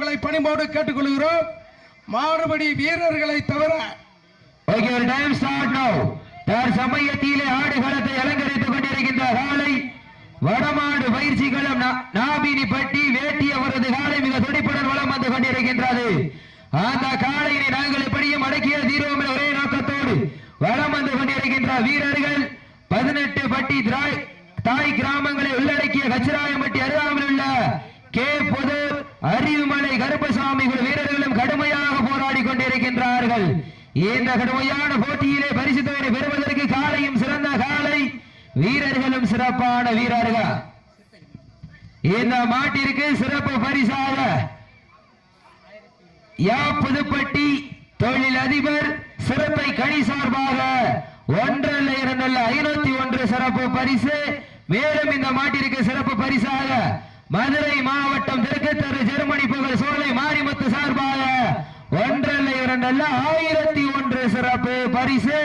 உங்களை பணிபோடு கேட்டுக்கொள்கிறோம். மாறுபடி வீரர்களை தவிர சமயத்திலே ஆடுகளத்தை அலங்கரித்துக் கொண்டிருக்கின்ற காலை வடமாடு பயிற்சிகளும் நாபினி பட்டி வேட்டி அவரது காலை மிக துடிப்புடன் வளம் வந்து கொண்டிருக்கின்றது. அந்த காலையினை நாங்கள் எப்படியும் அடக்கிய தீர்வோம் என்ற ஒரே நோக்கத்தோடு வளம் வந்து கொண்டிருக்கின்ற வீரர்கள் பதினெட்டு பட்டி திராய் தாய் கிராமங்களை உள்ளடக்கிய கச்சிராயம்பட்டி அருகாமல் உள்ள கே புதூர் அறிவுமலை கருப்பசாமி வீரர்களும் கடுமையாக போராடி கொண்டிருக்கின்றார்கள். இந்த கடுமையான போட்டியிலே பரிசு தொகை பெறுவதற்கு காலையும் சிறந்த காலை வீரர்களும் சிறப்பான வீரர்கள். இந்த மாட்டிற்கு சிறப்பு பரிசாக யா புதுப்பட்டி தொழில் அதிபர் சிறப்பை கனி சார்பாக ஒன்றல்ல இருந்துள்ள ஐநூத்தி ஒன்று சிறப்பு பரிசு. மேலும் இந்த மாட்டிற்கு சிறப்பு பரிசாக மதுரை மாவட்டம் தெற்கு தெரு ஜெர்மனி புகழ் சோலை மாரிமுத்து சார்பாக ஒன்றல்ல இரண்டல்ல ஆயிரத்தி ஒன்று சிறப்பு பரிசு.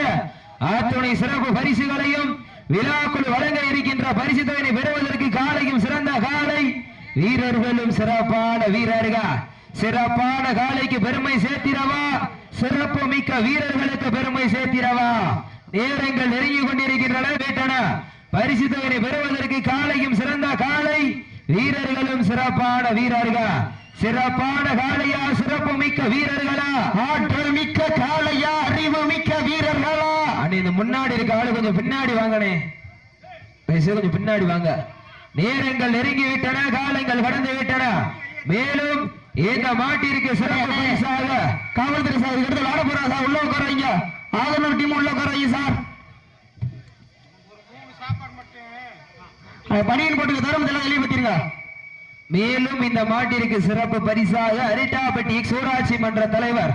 அத்துணை சிறப்பு பரிசுகளையும் விழாக்குழு வழங்க இருக்கின்ற பரிசு தொகையை பெறுவதற்கு காலையும் சிறந்த காலை. வீரர்களும் சிறப்பான வீரர்கள். சிறப்பான காலைக்கு பெருமை சேர்த்திடவா? சிறப்பு மிக்க வீரர்களுக்கு பெருமை சேர்த்திடவா? நேரங்கள் நெருங்கி கொண்டிருக்கின்றன வேட்டன. பரிசு தொகையை பெறுவதற்கு காலையும் சிறந்த காலை. வீரர்களும் சிறப்பான வீரர்கள். சிறப்பான காளையா சிறப்பு மிக்க வீரர்களா. ஆற்றல் மிக்க காளையா அறிவு மிக்க வீரர்களா. அண்ணே இந்த முன்னாடி இருக்க ஆளு கொஞ்சம் பின்னாடி வாங்கனே தயவுசெய்து கொஞ்சம் பின்னாடி வாங்க. நேரங்கள் நெருங்கி விட்டன காலங்கள் கடந்து விட்டன மேலும் இந்த மாட்டிற்கு சிறப்பு பரிசாக. காவல்துறை சார் எடுத்து விளாட போறா சார் உள்ள உட்காரங்க. ஆதரவு டீம் உள்ள உட்காரங்க சார். பணியின் போட்டு தரம் வெளியே பத்திருங்க மேலும் இந்த மாட்டிற்கு சிறப்பு பரிசாக அரிட்டாப்பட்டி சூராட்சி மன்ற தலைவர்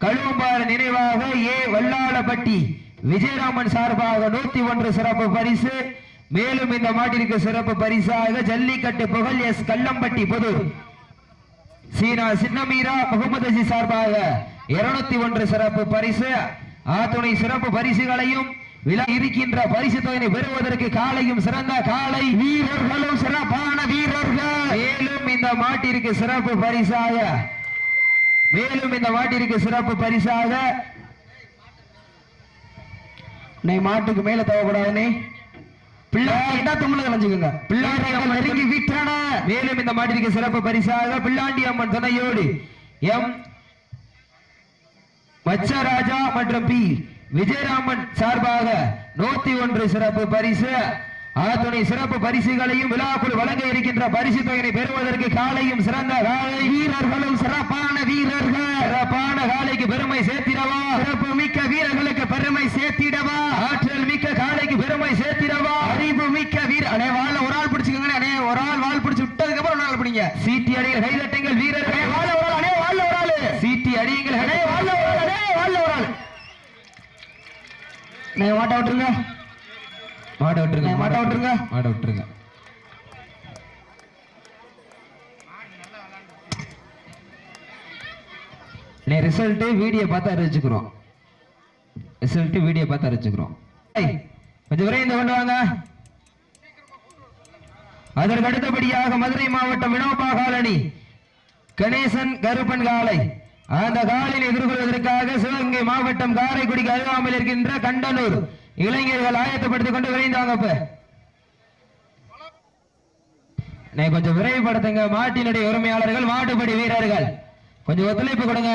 கழுவம்பாறு நினைவாக ஏ. வல்லாளப்பட்டி விஜயராமன் சார்பாக நூத்தி ஒன்று சிறப்பு பரிசு. மேலும் இந்த மாட்டிற்கு சிறப்பு பரிசாக ஜல்லிக்கட்டு புகழ் எஸ். கல்லம்பட்டி பொது சீனா சின்னமீரா முகமது அஜி சார்பாக இருநூத்தி ஒன்று சிறப்பு பரிசு. ஆத்துணை சிறப்பு பரிசுகளையும் விழா இருக்கின்ற பரிசு தொகையை பெறுவதற்கு காலையும் சிறந்த காலை. வீரர்களும் சிறப்பான வீரர்கள். மேலும் இந்த மாட்டிற்கு சிறப்பு பரிசாக மேலும் இந்த மாட்டிற்கு சிறப்பு பரிசாக. நீ மாட்டுக்கு மேல விட்டன. மேலும் இந்த மாட்டிற்கு சிறப்பு பரிசாக பிள்ளாண்டி அம்மன் துணையோடு எம். மச்சராஜா மற்றும் பி. விஜயராமன் சார்பாக நூத்தி ஒன்று சிறப்பு பரிசு. ஆத்துணை சிறப்பு பரிசுகளையும் விழாக்குள் வழங்க இருக்கின்ற பரிசு தொகையை பெறுவதற்கு காலையும் சிறந்த காலை வீரர்களும் சிறப்பான வீரர்கள். சிறப்பான காலைக்கு பெருமை சேர்த்திடவா? சிறப்பு மிக்க வீரர்களுக்கு பெருமை சேர்த்திடவா? ஆற்றல் மிக்க காலைக்கு பெருமை சேர்த்திடவா? அறிவு மிக்க வீர அனே வாழ ஒரு ஆள் பிடிச்சுக்கோங்க அனே ஒரு ஆள் வால் பிடிச்சு விட்டதுக்கு அப்புறம் ஒரு ஆள் பிடிங்க. சீட்டி அடிகள் கைதட்டுங்கள் வீரர்கள் வாழ ஒரு ஆள் அனே வாழ ஒரு ஆள் சீட்டி அடியுங்கள் அனே வாழ ஒரு ஆள் அனே வாழ ஒரு ஆள் நீங்க மாட்ட விட்டுருங்க. மாட்ட விட்டுருங்க மாட்ட விட்டுருங்க. மாட்ட விட்டுருங்க. நீ ரிசல்ட் வீடியோ பார்த்து அறிவிச்சுக்கிறோம். ரிசல்ட் வீடியோ பார்த்து அறிவிச்சுக்கிறோம். கொஞ்சம் விரைந்து கொண்டு வாங்க. அதற்கு அடுத்தபடியாக மதுரை மாவட்டம் வினோபா காலனி கணேசன் கருப்பன் காலை. அந்த காலில் எதிர்கொள்வதற்காக சிவகங்கை மாவட்டம் காரைக்குடிக்கு அருகாமையில் இருக்கின்ற கண்டனூர் இளைஞர்கள் ஆயத்தப்படுத்திக் கொண்டு விரைந்தாங்க இப்ப. கொஞ்சம் விரைவுபடுத்துங்க. மாட்டினுடைய உரிமையாளர்கள் மாட்டுப்படி வீரர்கள். கொஞ்சம் ஒத்துழைப்பு கொடுங்க.